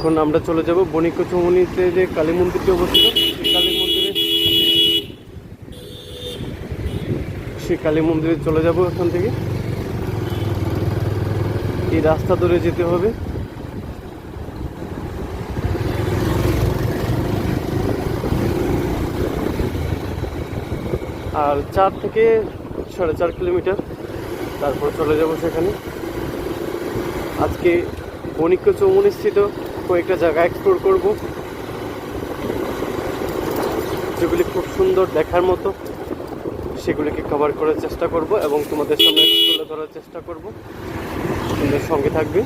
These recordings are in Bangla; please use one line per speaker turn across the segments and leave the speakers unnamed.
এখন আমরা চলে যাব বণিক চৌমনিতে যে কালী মন্দিরটি অবস্থিত। সেই কালী মন্দিরে সেই কালী মন্দিরে চলে যাব এখান থেকে। এই রাস্তা ধরে যেতে হবে। আর চার থেকে সাড়ে চার কিলোমিটার। তারপর চলে যাব সেখানে। আজকে বণিক্য চৌমনি স্থিত কয়েকটা জায়গা এক্সপ্লোর করব। যেগুলি খুব সুন্দর দেখার মতো, সেগুলিকে কভার করার চেষ্টা করব এবং তোমাদের সামনে তুলে ধরার চেষ্টা করব। সঙ্গে থাকবে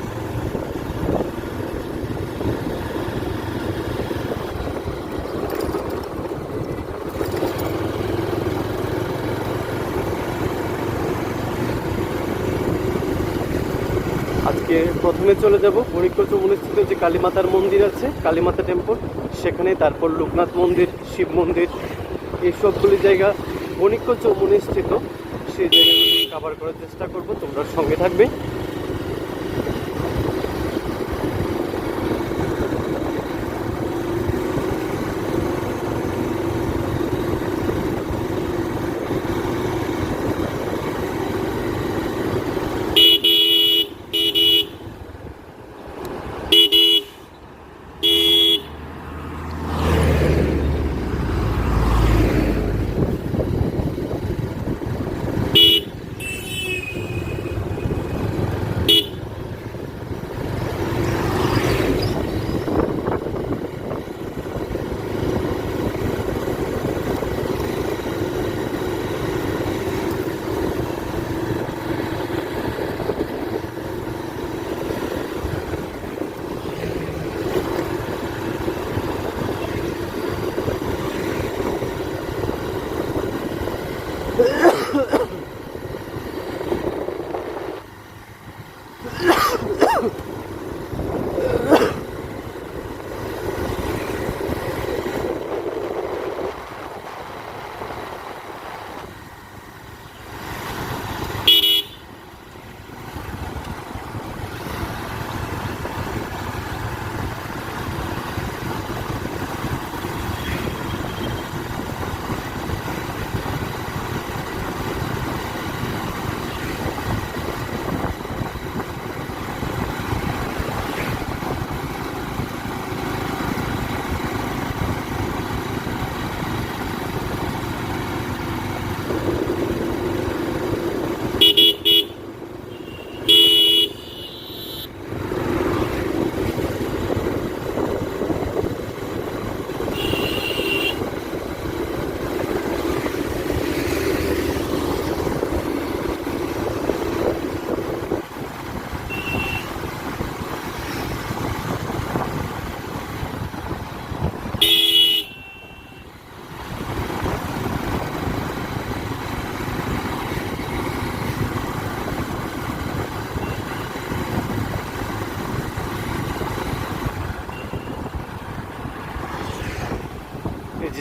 আজকে প্রথমে চলে যাব। বণিক্য অনুষ্ঠিত যে কালীমাতার মন্দির আছে, কালীমাতা টেম্পল সেখানে তারপর লোকনাথ মন্দির, শিব মন্দির, এই সবগুলি জায়গা বণিক্য অনুষ্ঠিত সেই জায়গাগুলি কাবার করার চেষ্টা করব। তোমরা সঙ্গে থাকবে।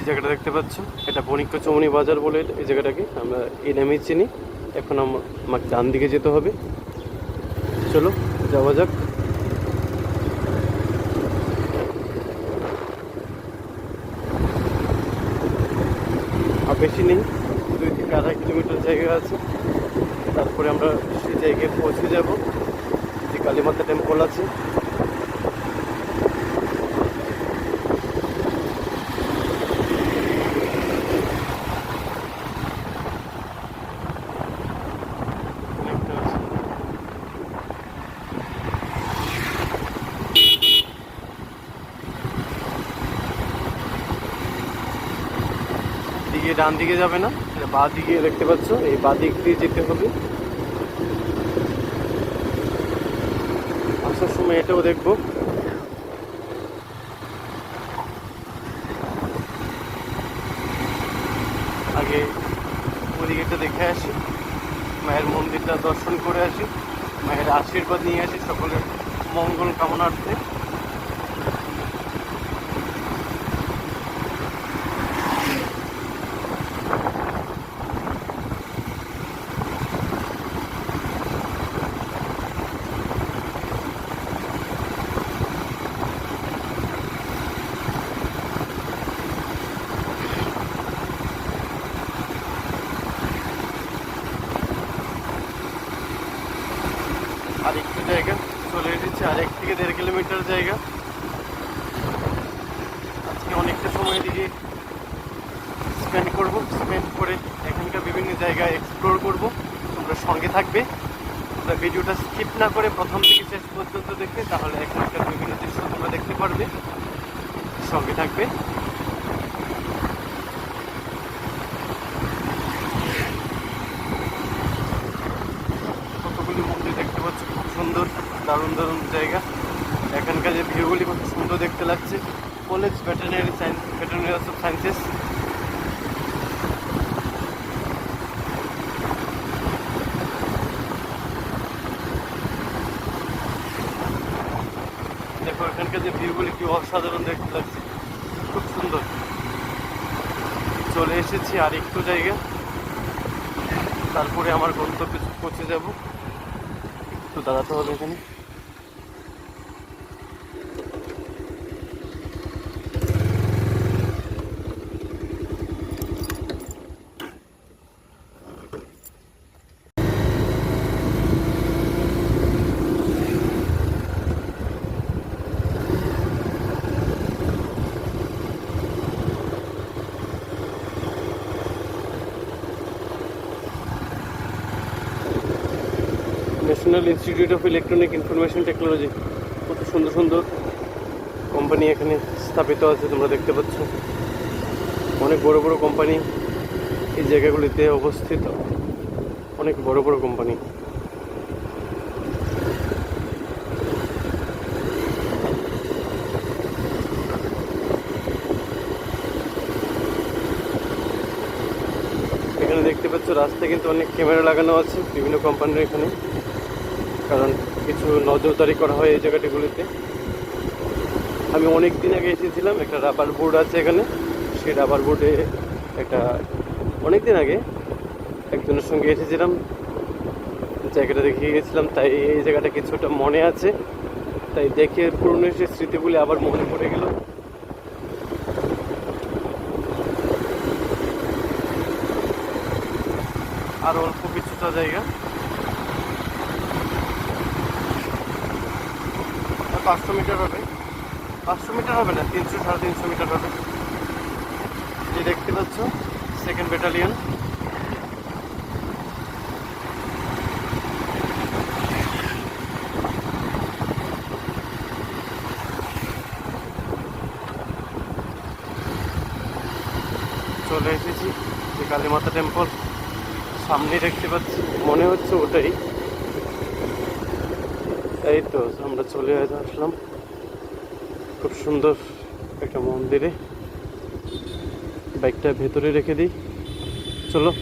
জায়গাটা দেখতে পাচ্ছ। এটা বণিক্য চৌমনি বাজার বলে এই জায়গাটাকে আমরা এই নামেই চিনি। এখন আম- আমাকে ডান দিকে যেতে হবে। চলো, যাওয়া যাক। আর বেশি নেই, দুই থেকে আড়াই কিলোমিটার জায়গা আছে। তারপরে আমরা সেই জায়গায় পৌঁছে যাব। যে কালীমাতা টেম্পল আছে। দিকে ডান দিকে যাবে না, এটা বাঁ দিকে দেখতে পাচ্ছ, এই বাঁ দিক দিয়ে যেতে হবে। আসার সময় এটাও দেখব। আগে ওদিকেটা দেখে আসি, মায়ের মন্দিরটা দর্শন করে আসি, মায়ের আশীর্বাদ নিয়ে আসি সকলের মঙ্গল কামনার্থে আর একটু জায়গা এসেছে আর এক থেকে দেড় কিলোমিটার জায়গা। আজকে অনেকটা সময় এদিকে স্পেন্ড করব স্পেন্ড করে এখানকার বিভিন্ন জায়গা এক্সপ্লোর করব। তোমরা সঙ্গে থাকবে। তোমরা ভিডিওটা স্কিপ না করে প্রথম থেকে শেষ পর্যন্ত দেখবে তাহলে এখানকার বিভিন্ন দৃশ্য তোমরা দেখতে পারবে। সঙ্গে থাকবে। কতগুলি মন্দির দেখতে পাচ্ছ? খুব সুন্দর। দারুণ দারুণ জায়গা। এখানকার যে ভিউগুলি কত সুন্দর দেখতে লাগছে। College veterinary science veterinary of sciences দেখো, এখানকার যে ভিউগুলি কি অসাধারণ দেখতে লাগছে। খুব সুন্দর। চলে এসেছি আর একটু জায়গা তারপরে আমার গন্তব্যে পৌঁছে যাব। একটু দাঁড়াতে হবে এখানে। National institute of electronic information technology কত সুন্দর সুন্দর কোম্পানি এখানে স্থাপিত আছে, তোমরা দেখতে পাচ্ছ। অনেক বড় বড় কোম্পানি এই জায়গাগুলিতে অবস্থিত। অনেক বড় বড় কোম্পানি এখানে দেখতে পাচ্ছ, রাস্তায় কিন্তু অনেক ক্যামেরা লাগানো আছে, বিভিন্ন কোম্পানির এখানে। কারণ কিছু নজরদারি করা হয় এই জায়গাটিগুলিতে। আমি অনেক দিন আগে এসেছিলাম, একটা রাবার বোর্ড আছে এখানে। সেই রাবার বোর্ডে একটা অনেক দিন আগে একজনের সঙ্গে এসেছিলাম। জায়গাটা দেখিয়ে গেছিলাম, তাই এই জায়গাটা কিছুটা মনে আছে। তাই দেখে পুরনো সেই স্মৃতিগুলি আবার মনে পড়ে গেল। আর অল্প কিছুটা জায়গা। পাঁচশো মিটার হবে। পাঁচশো মিটার হবে না, তিনশো, সাড়ে তিনশো মিটার হবে। যে দেখতে পাচ্ছ সেকেন্ড ব্যাটালিয়ন চলে এসেছি, যে কালীমাতা টেম্পল সামনে দেখতে পাচ্ছি, মনে হচ্ছে ওটাই। এই তো আমরা চলে আসলাম। খুব সুন্দর একটা মন্দিরে। বাইকটা ভেতরে রেখে দিই। চলো।